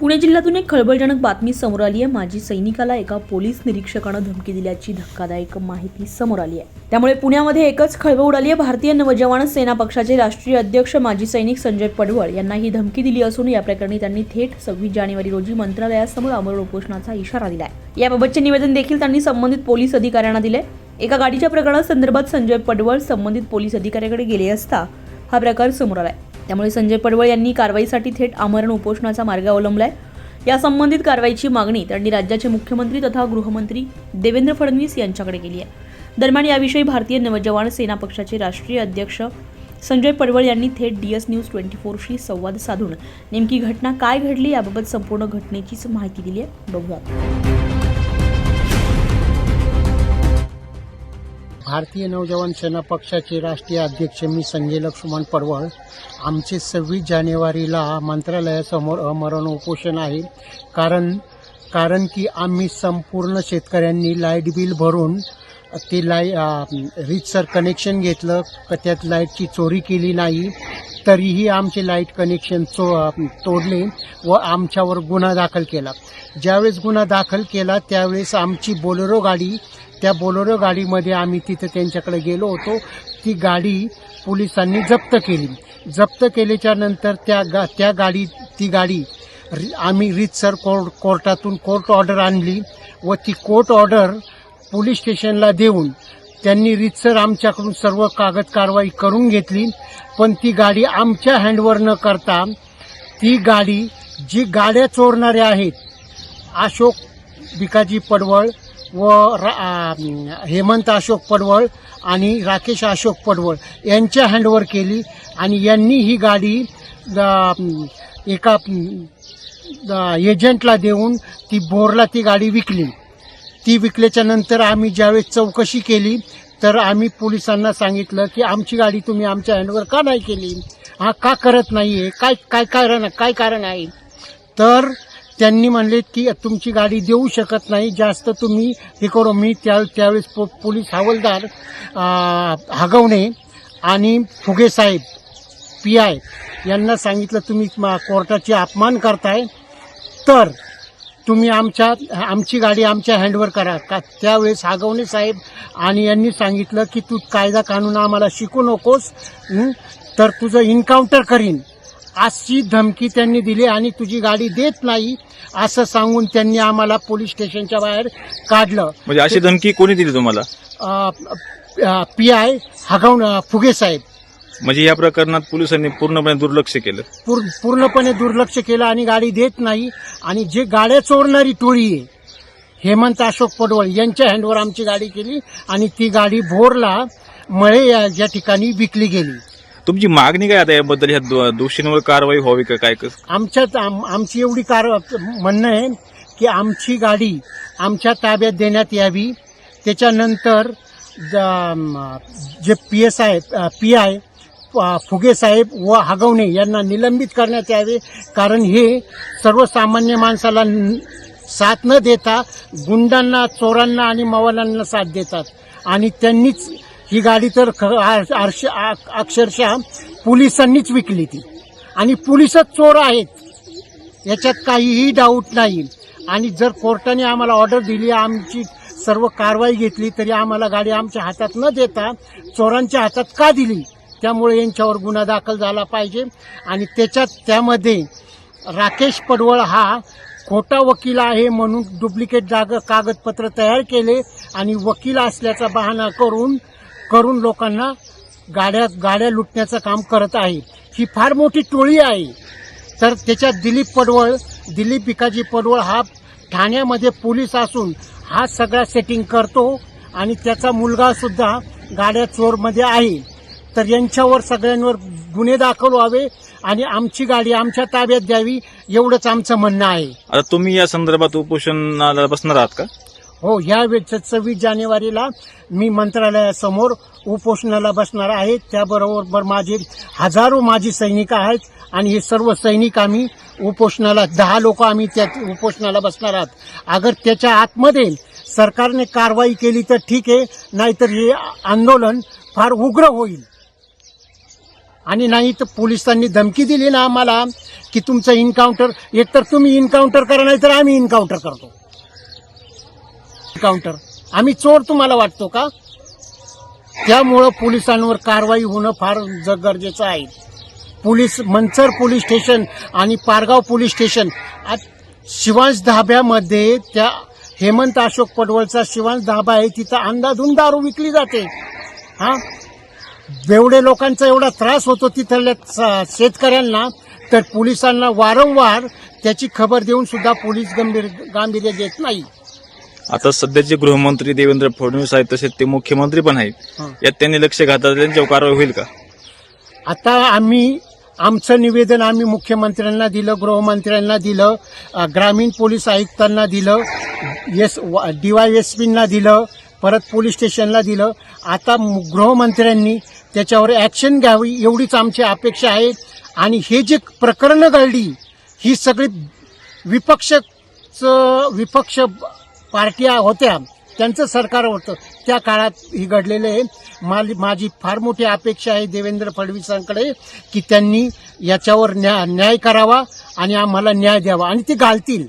पुणे जिल्ह्यातून एक खळबळजनक बातमी समोर आली आहे. माजी सैनिकाला एका पोलीस निरीक्षकानं धमकी दिल्याची धक्कादायक माहिती समोर आली आहे. त्यामुळे पुण्यामध्ये एकच खळबळ उडाली आहे. भारतीय नवजवान सेना पक्षाचे राष्ट्रीय अध्यक्ष माजी सैनिक संजय पडवळ यांना ही धमकी दिली असून या प्रकरणी त्यांनी थेट सव्वीस जानेवारी रोजी मंत्रालयासमोर अमर उपोषणाचा इशारा दिला आहे याबाबतचे निवेदन देखील त्यांनी संबंधित पोलीस अधिकाऱ्यांना दिले एका गाडीच्या प्रकरणासंदर्भात संजय पडवळ संबंधित पोलीस अधिकाऱ्याकडे गेले असता हा प्रकार समोर आलाय. त्यामुळे संजय पडवळ यांनी कारवाईसाठी थेट आमरण उपोषणाचा मार्ग अवलंबलाय. या संबंधित कारवाईची मागणी त्यांनी राज्याचे मुख्यमंत्री तथा गृहमंत्री देवेंद्र फडणवीस यांच्याकडे केली आहे. दरम्यान याविषयी भारतीय नवजवान सेना पक्षाचे राष्ट्रीय अध्यक्ष संजय पडवळ यांनी थेट डी एस न्यूज ट्वेंटी फोरशी संवाद साधून नेमकी घटना काय घडली याबाबत संपूर्ण घटनेचीच माहिती दिली आहे. बघूया भारतीय नवजवान सेना पक्षाचे राष्ट्रीय अध्यक्ष मी संजय लक्ष्मण पडवळ आमचे सव्वीस जानेवारीला मंत्रालयासमोर अमरण उपोषण आहे. कारण कारण की आम्ही संपूर्ण शेतकऱ्यांनी लाइट बिल भरून ते लाई रीतसर कनेक्शन घेतलं. त्यात लाईटची चोरी केली नाही. तरीही आमचे लाइट कनेक्शन चो तोडले व आमच्यावर गुन्हा दाखल केला. ज्यावेळेस गुन्हा दाखल केला त्यावेळेस आमची बोलेरो गाडी त्या बोलेरो गाडीमध्ये आम्ही तिथं त्यांच्याकडे गेलो होतो. ती गाडी पोलिसांनी जप्त केली. जप्त केल्याच्यानंतर त्या गा त्या गाडी ती गाडी रि- आम्ही रीतसर कोर्ट कोर्टातून कोर्ट ऑर्डर आणली व ती कोर्ट ऑर्डर पोलीस स्टेशनला देऊन त्यांनी रीतसर आमच्याकडून सर्व कागद कारवाई करून घेतली. पण ती गाडी आमच्या हँडवर न करता ती गाडी जी गाड्या चोरणारे आहेत अशोक भिकाजी पडवळ व रा हेमंत अशोक पडवळ आणि राकेश अशोक पडवळ यांच्या हँडवर केली आणि यांनी ही गाडी एका एजंटला देऊन ती बोरला ती गाडी विकली. ती विकल्याच्या नंतर आम्ही ज्यावेळेस चौकशी केली तर आम्ही पोलिसांना सांगितलं की आमची गाडी तुम्ही आमच्या हँडवर का नाही केली? हा का करत नाही आहे काय काय कारण काय कारण आहे? तर त्यांनी म्हणले की तुमची गाडी देऊ शकत नाही. जास्त तुम्ही हे करू. मी त्या त्यावेळेस पो पोलीस हवालदार हगवणे आणि फुगे साहेब पी आय यांना सांगितलं तुम्ही मा- कोर्टाचे अपमान करताय. तर तुम्ही आमच्या आमची गाडी आमच्या हँडवर करा. का त्यावेळेस हागवणे साहेब आणि यांनी सांगितलं की तू कायदा कानून आम्हाला शिकू नकोस. तर तुझं इन्काउंटर करीन. अशी धमकी त्यांनी दिली आणि तुझी गाडी देत नाही असं सांगून त्यांनी आम्हाला पोलीस स्टेशनच्या बाहेर काढलं. म्हणजे अशी धमकी कोणी दिली तुम्हाला? पी आय हगवण फुगे साहेब. म्हणजे या प्रकरणात पोलिसांनी पूर्णपणे दुर्लक्ष केलं. पूर पूर्णपणे दुर्लक्ष केलं आणि गाडी देत नाही. आणि जे गाड्या चोरणारी टोळी आहे हेमंत अशोक पडवळ यांच्या हँडवर आमची गाडी केली आणि ती गाडी भोरला मळे या या ठिकाणी विकली गेली. तुमची मागणी काय आता याबद्दल? ह्या दोषींवर कारवाई व्हावी का काय? कस- आमच्यात आम- आमची एवढी कार म्हणणं आहे की आमची गाडी आमच्या ताब्यात देण्यात यावी. त्याच्यानंतर J P S I P I Phuge साहेब व हगवणे यांना निलंबित करण्यात यावे. कारण हे सर्वसामान्य माणसाला साथ न देता गुंडांना चोरांना आणि मवालांना साथ देतात. आणि त्यांनीच ही गाडी तर आरश- आ- अक्षरशः पोलिसांनीच विकली ती. आणि पोलिसच चोर आहेत. याच्यात काहीही डाऊट नाही. आणि जर कोर्टाने आम्हाला ऑर्डर दिली आमची सर्व कारवाई घेतली तरी आम्हाला गाडी आमच्या हातात न देता चोरांच्या हातात का दिली? त्यामुळे यांच्यावर गुन्हा दाखल झाला पाहिजे. आणि त्याच्यात त्यामध्ये राकेश पडवळ हा खोटा वकील आहे म्हणून डुप्लिकेट जाग कागदपत्र तयार केले आणि वकील असल्याचा बहाणा करून करून लोकांना गाड्या गाड्या लुटण्याचं काम करत आहे. ही फार मोठी टोळी आहे. तर त्याच्यात दिलीप पडवळ दिलीप भिकाजी पडवळ हा ठाण्यामध्ये पोलीस असून हा सगळा सेटिंग करतो आणि त्याचा मुलगा सुद्धा गाड्या चोरमध्ये आहे. तर यांच्यावर सगळ्यांवर गुन्हे दाखल व्हावे आणि आमची गाडी आमच्या ताब्यात द्यावी एवढंच आमचं म्हणणं आहे. आता तुम्ही या संदर्भात उपोषणाला बसणार आहात का? हो या वेळेस सव्वीस जानेवारीला मी मंत्रालयासमोर उपोषणाला बसणार आहे. त्याबरोबर माझे हजारो माझी सैनिक आहेत आणि हे सर्व सैनिक आम्ही उपोषणाला दहा लोक आम्ही त्या उपोषणाला बसणार आहात. अगर त्याच्या आतमध्ये सरकारने कारवाई केली तर ठीक आहे नाहीतर हे आंदोलन फार उग्र होईल. आणि नाही तर पोलिसांनी धमकी दिली ना आम्हाला की तुमचं इन्काउंटर एकतर तुम्ही इन्काउंटर करा नाही तर आम्ही इन्काउंटर करतो. काउंटर आम्ही चोर तुम्हाला वाटतो का? त्यामुळं पोलिसांवर कारवाई होणं फार ज- गरजेचं आहे. पोलीस मंचर पोलीस स्टेशन आणि पारगाव पोलीस स्टेशन शिवांश धाब्यामध्ये त्या हेमंत अशोक पडवळचा शिवांश धाबा आहे तिथं अंदाधून दारू विकली जाते. हा? एवढे लोकांचा एवढा त्रास होतो तिथल्या स- शेतकऱ्यांना तर पोलिसांना वारंवार त्याची खबर देऊन सुद्धा पोलीस गंभीर गांभीर्य देत नाही. आता सध्याचे गृहमंत्री देवेंद्र फडणवीस आहेत तसेच ते मुख्यमंत्री पण आहेत. हं. यात त्यांनी लक्ष घातलं त्यांच्यावर कारवाई होईल का? आता आम्ही आमचं निवेदन आम्ही मुख्यमंत्र्यांना दिलं गृहमंत्र्यांना दिलं अ, ग्रामीण पोलीस आयुक्तांना दिलं एस डी वाय एस पींना दिलं परत पोलीस स्टेशनला दिलं. आता मु- गृहमंत्र्यांनी त्याच्यावर ॲक्शन घ्यावी एवढीच आमची अपेक्षा आहे. आणि हे जे प्रकरणं घडली ही सगळी विपक्ष विपक्ष पार्ट्या होत्या त्यांचं सरकार होतं. त्या काळात ही घडलेले आहे. माली माझी फार मोठी अपेक्षा आहे देवेंद्र फडणवीसांकडे की त्यांनी याच्यावर न्याय न्याय करावा आणि आम्हाला न्याय द्यावा आणि ते घालतील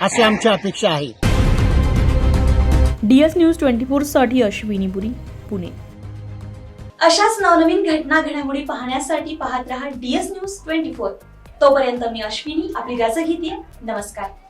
अशी आमची अपेक्षा आहे. डी एस न्यूज ट्वेंटी फोरसाठी अश्विनी पुरी पुणे. अशाच नवनवीन घटना घडामोडी पाहण्यासाठी पाहत रहा डीएस न्यूज ट्वेंटी फोर. तोपर्यंत मी अश्विनी आपली रजा घेते. नमस्कार.